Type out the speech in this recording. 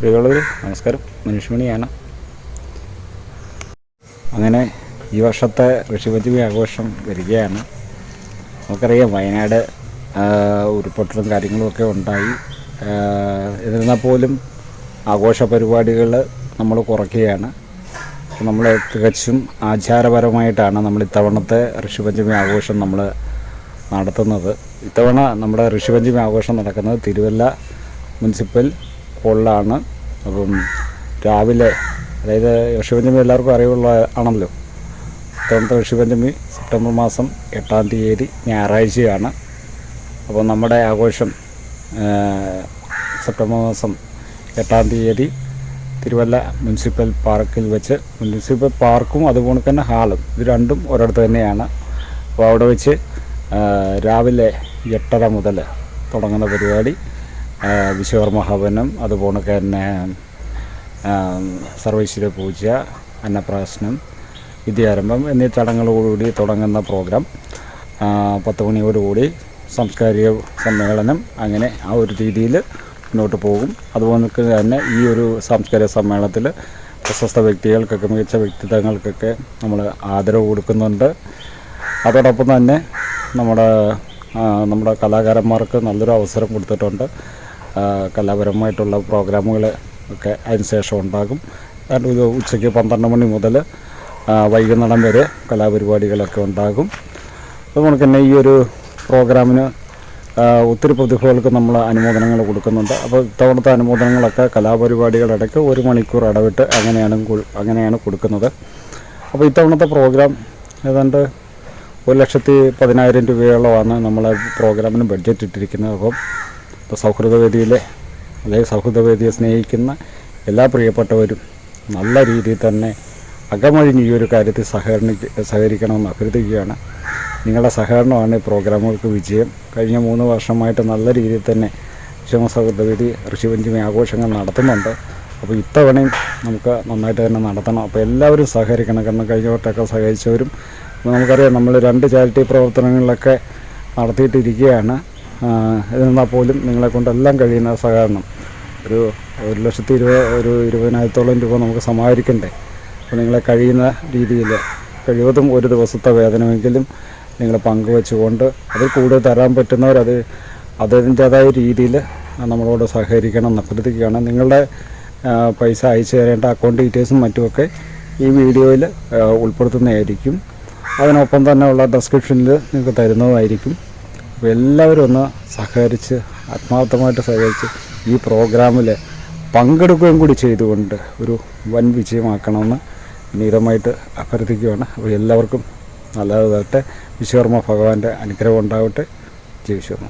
പ്രിയമുള്ളവർ നമസ്കാരം. മനുഷ്യമണിയാണ്. അങ്ങനെ ഈ വർഷത്തെ ഋഷിപഞ്ചമി ആഘോഷം വരികയാണ്. നമുക്കറിയാം വയനാട് ഉരുൾപൊട്ടലും കാര്യങ്ങളുമൊക്കെ ഉണ്ടായി. എന്നിരുന്നാൽ പോലും ആഘോഷ പരിപാടികൾ നമ്മൾ കുറയ്ക്കുകയാണ്. നമ്മൾ തികച്ചും ആചാരപരമായിട്ടാണ് നമ്മൾ ഇത്തവണത്തെ ഋഷിപഞ്ചമി ആഘോഷം നമ്മൾ നടത്തുന്നത്. ഇത്തവണ നമ്മുടെ ഋഷിപഞ്ചമി ആഘോഷം നടക്കുന്നത് തിരുവല്ല മുനിസിപ്പൽ ഹോളിലാണ് അപ്പം രാവിലെ അതായത് ഋഷിപഞ്ചമി എല്ലാവർക്കും അറിവുള്ള ആണല്ലോ. ഇത്തവണത്തെ ഋഷിപഞ്ചമി സെപ്റ്റംബർ മാസം എട്ടാം തീയതി ഞായറാഴ്ചയാണ്. അപ്പോൾ നമ്മുടെ ആഘോഷം സെപ്റ്റംബർ മാസം എട്ടാം തീയതി തിരുവല്ല മുനിസിപ്പൽ പാർക്കിൽ വെച്ച് മുനിസിപ്പൽ പാർക്കും അതുപോലെ തന്നെ ഹാളും ഇത് രണ്ടും ഒരിടത്ത് തന്നെയാണ്. അപ്പോൾ അവിടെ വെച്ച് രാവിലെ എട്ടര മുതൽ തുടങ്ങുന്ന പരിപാടി. ആ, വിശ്വകർമ്മ ഹവനം അതുപോലെ തന്നെ സർവൈശ്വര പൂജ അന്നപ്രാശനം വിദ്യാരംഭം എന്നീ ചടങ്ങുകളോടുകൂടി തുടങ്ങുന്ന പ്രോഗ്രാം. പത്ത് മണിയോടുകൂടി സാംസ്കാരിക സമ്മേളനം അങ്ങനെ ആ ഒരു രീതിയിൽ മുന്നോട്ട് പോകും. അതുപോലെ തന്നെ ഈ ഒരു സാംസ്കാരിക സമ്മേളനത്തിൽ പ്രശസ്ത വ്യക്തികൾക്കൊക്കെ മികച്ച വ്യക്തിത്വങ്ങൾക്കൊക്കെ നമ്മൾ ആദരവ് കൊടുക്കുന്നുണ്ട്. അതോടൊപ്പം തന്നെ നമ്മുടെ നമ്മുടെ കലാകാരന്മാർക്ക് നല്ലൊരു അവസരം കൊടുത്തിട്ടുണ്ട്. കലാപരമായിട്ടുള്ള പ്രോഗ്രാമുകൾ ഒക്കെ അതിനുശേഷം ഉണ്ടാകും. കാരണം ഇത് ഉച്ചയ്ക്ക് പന്ത്രണ്ട് മണി മുതൽ വൈകുന്നേരം വരെ കലാപരിപാടികളൊക്കെ ഉണ്ടാകും. അതുപോലെ തന്നെ ഈ ഒരു പ്രോഗ്രാമിന് ഒത്തിരി പ്രതിഭകൾക്ക് നമ്മൾ അനുമോദനങ്ങൾ കൊടുക്കുന്നുണ്ട്. അപ്പോൾ ഇത്തവണത്തെ അനുമോദനങ്ങളൊക്കെ കലാപരിപാടികളിടയ്ക്ക് ഒരു മണിക്കൂർ ഇടവിട്ട് അങ്ങനെയാണ് അങ്ങനെയാണ് കൊടുക്കുന്നത്. അപ്പോൾ ഇത്തവണത്തെ പ്രോഗ്രാം ഏതാണ്ട് ഒരു ലക്ഷത്തി പതിനായിരം രൂപയോളമാണ് നമ്മളെ പ്രോഗ്രാമിന് ബഡ്ജറ്റ് ഇട്ടിരിക്കുന്നത് അപ്പം ഇപ്പോൾ സൗഹൃദവേദിയിലെ അല്ലെങ്കിൽ സൗഹൃദവേദിയെ സ്നേഹിക്കുന്ന എല്ലാ പ്രിയപ്പെട്ടവരും നല്ല രീതിയിൽ തന്നെ അകമഴിഞ്ഞ് ഈ ഒരു കാര്യത്തിൽ സഹകരണി സഹകരിക്കണമെന്ന് അഭ്യർത്ഥിക്കുകയാണ്. നിങ്ങളുടെ സഹകരണമാണ് ഈ പ്രോഗ്രാമുകൾക്ക് വിജയം. കഴിഞ്ഞ മൂന്ന് വർഷമായിട്ട് നല്ല രീതിയിൽ തന്നെ ക്ഷേമ സൗഹൃദവേദി ഋഷിപഞ്ചമി ആഘോഷങ്ങൾ നടത്തുന്നുണ്ട്. അപ്പോൾ ഇത്തവണയും നമുക്ക് നന്നായിട്ട് തന്നെ നടത്തണം. അപ്പോൾ എല്ലാവരും സഹകരിക്കണം. കാരണം കഴിഞ്ഞ വട്ടമൊക്കെ സഹകരിച്ചവരും നമുക്കറിയാം നമ്മൾ രണ്ട് ചാരിറ്റി പ്രവർത്തനങ്ങളിലൊക്കെ നടത്തിയിട്ടിരിക്കുകയാണ്. എന്നാൽ പോലും നിങ്ങളെ കൊണ്ടെല്ലാം കഴിയുന്ന സഹകരണം. ഒരു ഒരു ലക്ഷത്തി ഇരുപത് ഒരു ഇരുപതിനായിരത്തോളം രൂപ നമുക്ക് സമാഹരിക്കണ്ടേ? അപ്പോൾ നിങ്ങളെ കഴിയുന്ന രീതിയിൽ കഴിവതും ഒരു ദിവസത്തെ വേതനമെങ്കിലും നിങ്ങൾ പങ്കുവെച്ചുകൊണ്ട് അതിൽ കൂടുതൽ തരാൻ പറ്റുന്നവരത് അതിന്റേതായ രീതിയിൽ നമ്മളോട് സഹകരിക്കണം എന്ന് അഭ്യർത്ഥിക്കുകയാണ്. നിങ്ങളുടെ പൈസ അയച്ചു തരേണ്ട അക്കൗണ്ട് ഡീറ്റെയിൽസും മറ്റുമൊക്കെ ഈ വീഡിയോയിൽ ഉൾപ്പെടുത്തുന്നതായിരിക്കും. അതിനൊപ്പം തന്നെയുള്ള ഡെസ്ക്രിപ്ഷനിൽ നിങ്ങൾക്ക് തരുന്നതായിരിക്കും. എല്ലാവരും ഒന്ന് സഹകരിച്ച് ആത്മാർത്ഥമായിട്ട് സഹകരിച്ച് ഈ പ്രോഗ്രാമിൽ പങ്കെടുക്കുകയും കൂടി ചെയ്തുകൊണ്ട് ഒരു വൻ വിജയമാക്കണമെന്ന് വിനീതമായിട്ട് അഭ്യർത്ഥിക്കുകയാണ്. അപ്പോൾ എല്ലാവർക്കും നല്ലതാകട്ടെ വിശ്വകർമ്മ ഭഗവാന്റെ അനുഗ്രഹം ഉണ്ടാവട്ടെ. ജയ വിശ്വകർമ്മ